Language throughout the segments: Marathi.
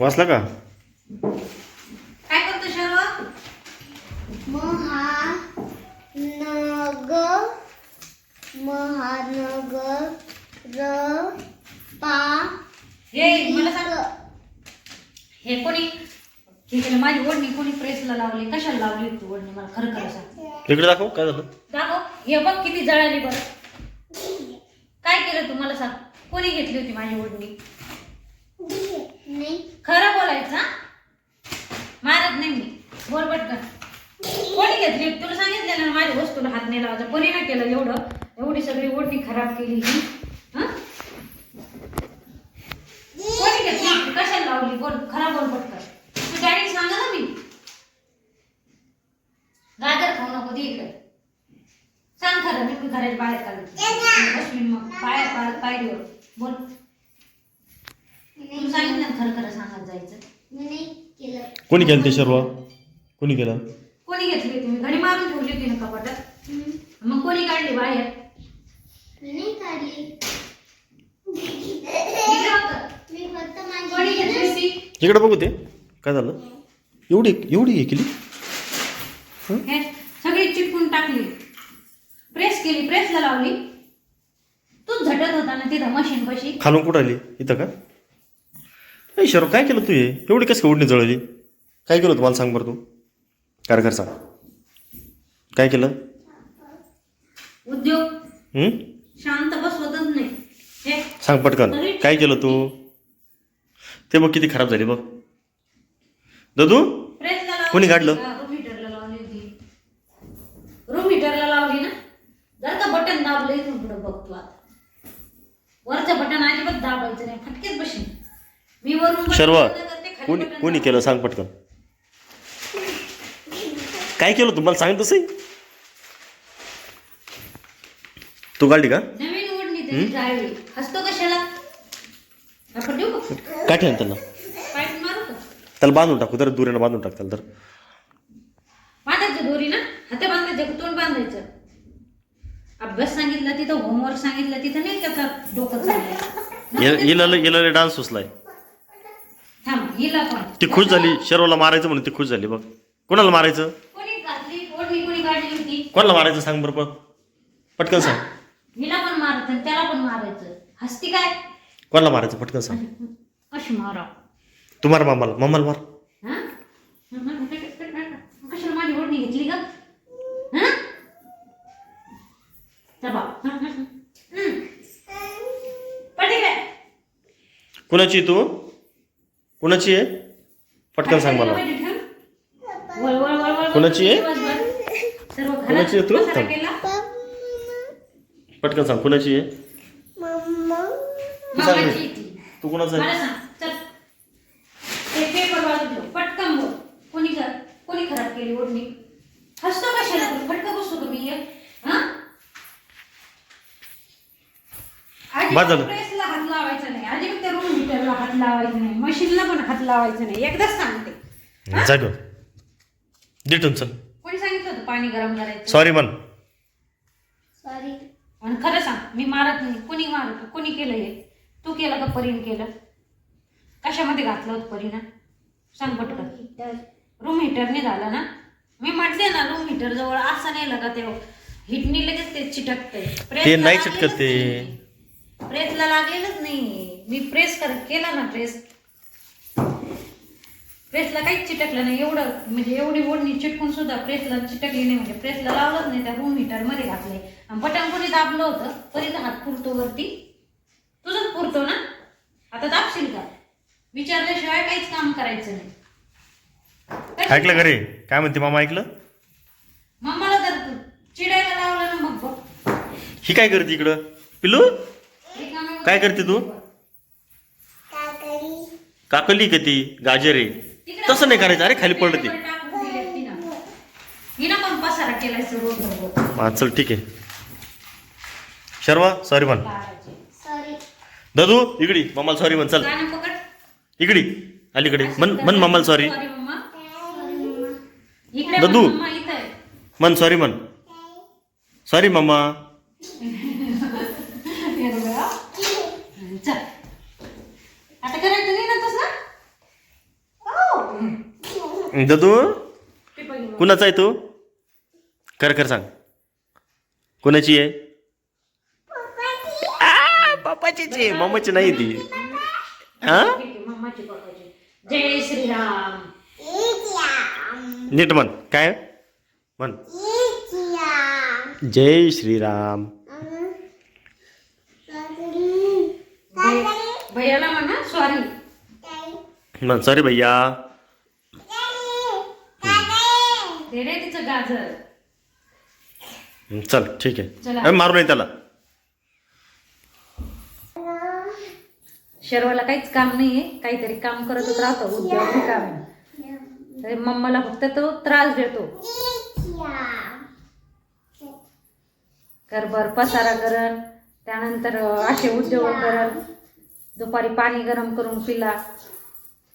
वाचला का? काय करतो शर्व? महानगर महानगर र पा हे मला सांग. हे कोणी? हे केलं माझी ओढणी कोणी प्रेसला लावली? कशाला लावली होती ओढणी? मला खरं खरं सांग. इकडे दाखव काय झालं? दाखव. हे बघ किती जळाली बरं. काय केलं तू मला सांग कोणी घेतली होती माझी ओढणी? नाही. खरं बोलायचं? मारत नाही मी. बोल पटकन. कोणी घेतली तुला सांगितलं ना माझ्या वस्तूला हात नाही लावायचा. कोणी नाही केलं एवढं. एवढी सगळी ओढणी खराब केली ही. हं? कोणी घेतली? कशाला लावली? बोल खराब बोल पटकन तू डॅडी सांगा ना मी गाजर खाऊ नको दे इकडे सांग खरं मी मी घराच्या बाहेर काढते बसवीन मग पाय- पायरीवर. बोल. तू सांगितलं ना खरं खरं सांगत जायचं. कोणी केलं ते सर्व? कोणी केलं? कोणी घेतली होती? मी घडी मारून ठेवली होती ना कपाटात. मग कोणी काढली बाहेर? मी नाही काढली. इकडे बघू ते. काय झालं? एवढी एवढी हे केली? हे सगळी चिटकून टाकली. प्रेस केली प्रेसला लावली. तूच झटत होता ना तिथं मशीन पशी. खालून कुठं आली इथं का? ऐ शर्व काय केलं तू हे? एवढी कसं उडणी जळली? काय केलं होतं? मला सांग बरं तू. कर कर सांग. काय केलं? उद्योग. हं? शांत बसवतच नाही. हे. सांग पटकन. काय केलं तू? ते बघ किती खराब झाली बघ. ददू? प्रेसला लावली. कोणी काढलं हिटरला लावली होती रूम हिटरला लावली ना जर का बटन दाबलं इथून पुढे बघतो आता. वरचं बटन अजिबात दाबायचं नाही फटकेच बशीन. मी वरून बटन शर्व बंद करते, खाली कोणी बटन कोणी. केलं सांग पटकन. काय केलं तुम्हाला सांग तसं तू काढली का? नवीन ओढणी त्याची हसतो कशाला? आपण देऊ का? काय ठेव त्याला? पाईप मारू का? त्याला बांधून टाकू तर दुरीनं बांधून टाक त्याला तर. बांधायचं दोरी ना हाते बांधायचं का तोंड बांधायचं? अभ्यास सांगितला तिथं होमवर्क सांगितलं तिथं नाही त्याचा डोकं हिला डान्स सुचलाय. थांब हिला पण. ती खुश झाली. शर्वला मारायचं म्हणून ती खुश झाली बघ. कोणाला मारायचं? कोणी घातली ओढणी कोणी काढली होती? कोणाला मारायचं सांग बरं पण पटकन सांग. हिला पण मारायचं आणि त्याला पण मारायचं. हसती काय? कोणाला मारायचं? पटकन सांग. कशी मारा तू मार मामाला मम्माला मार कशाला माझी ओढणी घेतली का हा चला पटे काय कुणाची तू? कुणाची आहे? पटकन सांग मला. कोणाची आहे? कोणाची आहे तू? पटकन सांग कुणाची आहे? तू सांग कुणाचं आहे ते बोल. कोणी खराब केली ओढणी? हसतो कशाला फटका बसतो एक? हा? बस झालं. प्रेसला हात लावायचा नाही. अजिबात त्या रूम हीटरला हात लावायचा नाही. मशीनला पण हात लावायचा नाही. एकदाच सांगते. जाग दिटून चल. कोणी सांगितलं होतं पाणी गरम करायचं? सॉरी म्हण. सॉरी आणि खरं सांग मी मारत नाही. कोणी मारत? कोणी केलं हे? तू केलं का परीन केलं? कशामध्ये घातलं होतं परीनं? सांग पटकन. हीटर रूम हिटरने झालं ना? मी म्हटले ना रूम हिटर जवळ असं नाही लगा ते हिटनी लगेच ते चिटकते ते नाही चिटकत ते. प्रेसला लागलेलंच नाही मी प्रेस कर केला ना प्रेस प्रेसला काहीच चिटकलं नाही. एवढं म्हणजे एवढी ओढणी चिटकून सुद्धा प्रेसला चिटकली नाही. म्हणजे प्रेसला लावलंच नाही. त्या रूम हिटरमध्ये घातले आणि बटन कोणी दाबलं होतं तरी हात पुरतो वरती. तुझंच पुरतो ना? आता दाबशील का? विचारल्याशिवाय काहीच काम करायचं नाही. ऐकलं का रे? काय म्हणते मामा ऐकलं? मम्माला तर चिडायला लावलं ना मग ही काय करते इकडं? पिलू काय करते तू? काकली का ती? गाजर आहे. तसं नाही करायचं. अरे खाली पडलं ते. हा चल ठीक आहे. शर्मा सॉरी म्हण. दादू इकडी. मम्माला सॉरी म्हण. चल. इकडी. अलीकडे. म्हण म्हण मम्माला sorry sorry mamma. Sorry mamma. इकडे ददू. म्हण सॉरी म्हण. सॉरी मम्मा केलं ग हं, चल आता करायचं नाही ना तसं. ददू ते. कुणाचा आहे तू? कर कर सांग. कुणाची आहे? आ, पप्पाचीच. आहे मम्माची नाही ती. हा? जय श्रीराम. नीट म्हण. काय? म्हण. जय श्रीराम. भैयाला म्हणा सॉरी म्हण सॉरी भैया. रे तिचं गाजर. चल ठीक आहे. मारू नाही त्याला. शर्वाला काहीच काम नाहीये काहीतरी काम करतच राहतो उद्योग काम तरी मम्माला फक्त तो त्रास देतो. करभर पसारा करन त्यानंतर असे उद्योग करन दुपारी पाणी गरम करून पिला.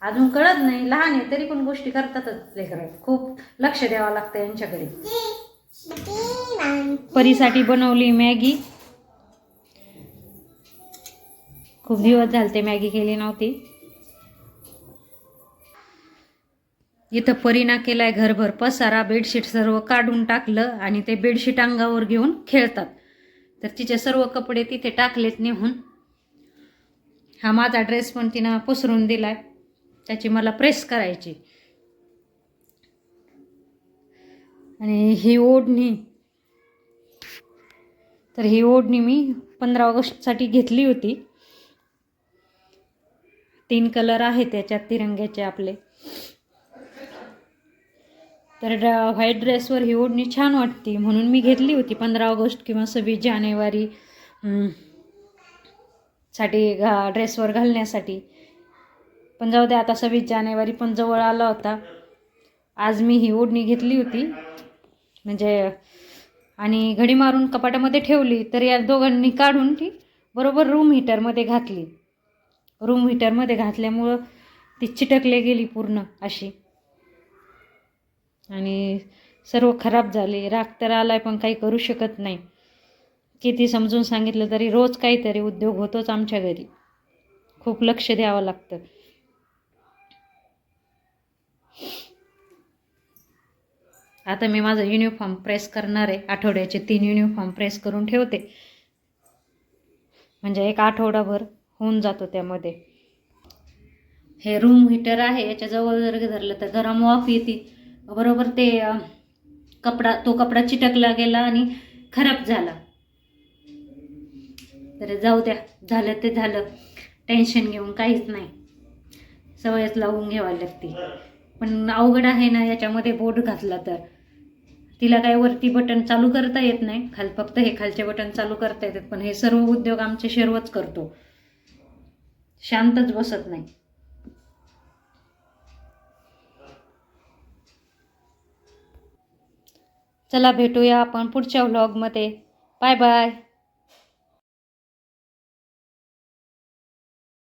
अजून कळत नाही लहान आहे तरी पण गोष्टी करतातच लेकरं. खूप लक्ष द्यावं लागतं यांच्याकडे. परीसाठी बनवली मॅगी. खूप दिवस झाले ते मॅगी केली नव्हती. इथं परीना केलाय घरभर पसारा बेडशीट सर्व काढून टाकलं आणि ते बेडशीट अंगावर घेऊन खेळतात. तर तिचे सर्व कपडे तिथे टाकलेत नेहून. हा माझा ड्रेस पण तिनं पसरून दिलाय. त्याची मला प्रेस करायची. आणि ही ओढणी. तर ही ओढणी मी पंधरा ऑगस्टसाठी घेतली होती. तीन कलर आहे त्याच्यात तिरंग्याचे आपले. तर ड्रा- व्हाईट ड्रेसवर ही ओढणी छान वाटते म्हणून मी घेतली होती पंधरा ऑगस्ट किंवा सव्वीस जानेवारी. साठी घा ड्रेसवर घालण्यासाठी. पण जाऊ दे आता सव्वीस जानेवारी पण जवळ आला होता. आज मी ही ओढणी घेतली होती. म्हणजे आणि घडी मारून कपाटामध्ये ठेवली तर या दोघांनी काढून ती बरोबर रूम हीटरमध्ये घातली. रूम हीटरमध्ये घातल्यामुळं ती चिटकले गेली पूर्ण अशी. आणि सर्व खराब झाले. राग तर आला आहे पण काही करू शकत नाही. किती समजून सांगितलं तरी रोज काहीतरी उद्योग होतोच आमच्या घरी. खूप लक्ष द्यावं लागतं. आता मी माझा युनिफॉर्म प्रेस करणार आहे. आठवड्याचे तीन युनिफॉर्म प्रेस करून ठेवते. म्हणजे एक आठवडाभर होऊन जातो त्यामध्ये. हे रूम हीटर आहे. याच्याजवळ जर धरलं तर गरम ऑफ येते बरोबर ते कपडा तो कपडा चिटकला गेला आणि खराब झाला. तर जाऊ द्या झालं ते झालं. टेन्शन घेऊन काहीच नाही. सवयच लावून घ्यावी लागते. पण अवघड आहे ना याच्यामध्ये बोट घातला तर. तिला काय वरती बटन चालू करता येत नाही. खाल फक्त हे खालचे बटन चालू करता येतात. पण हे सर्व उद्योग आमचे शर्वच करतो. शांतच बसत नाही. चला भेटूया आपण पुढच्या व्लॉगमध्ये बाय बाय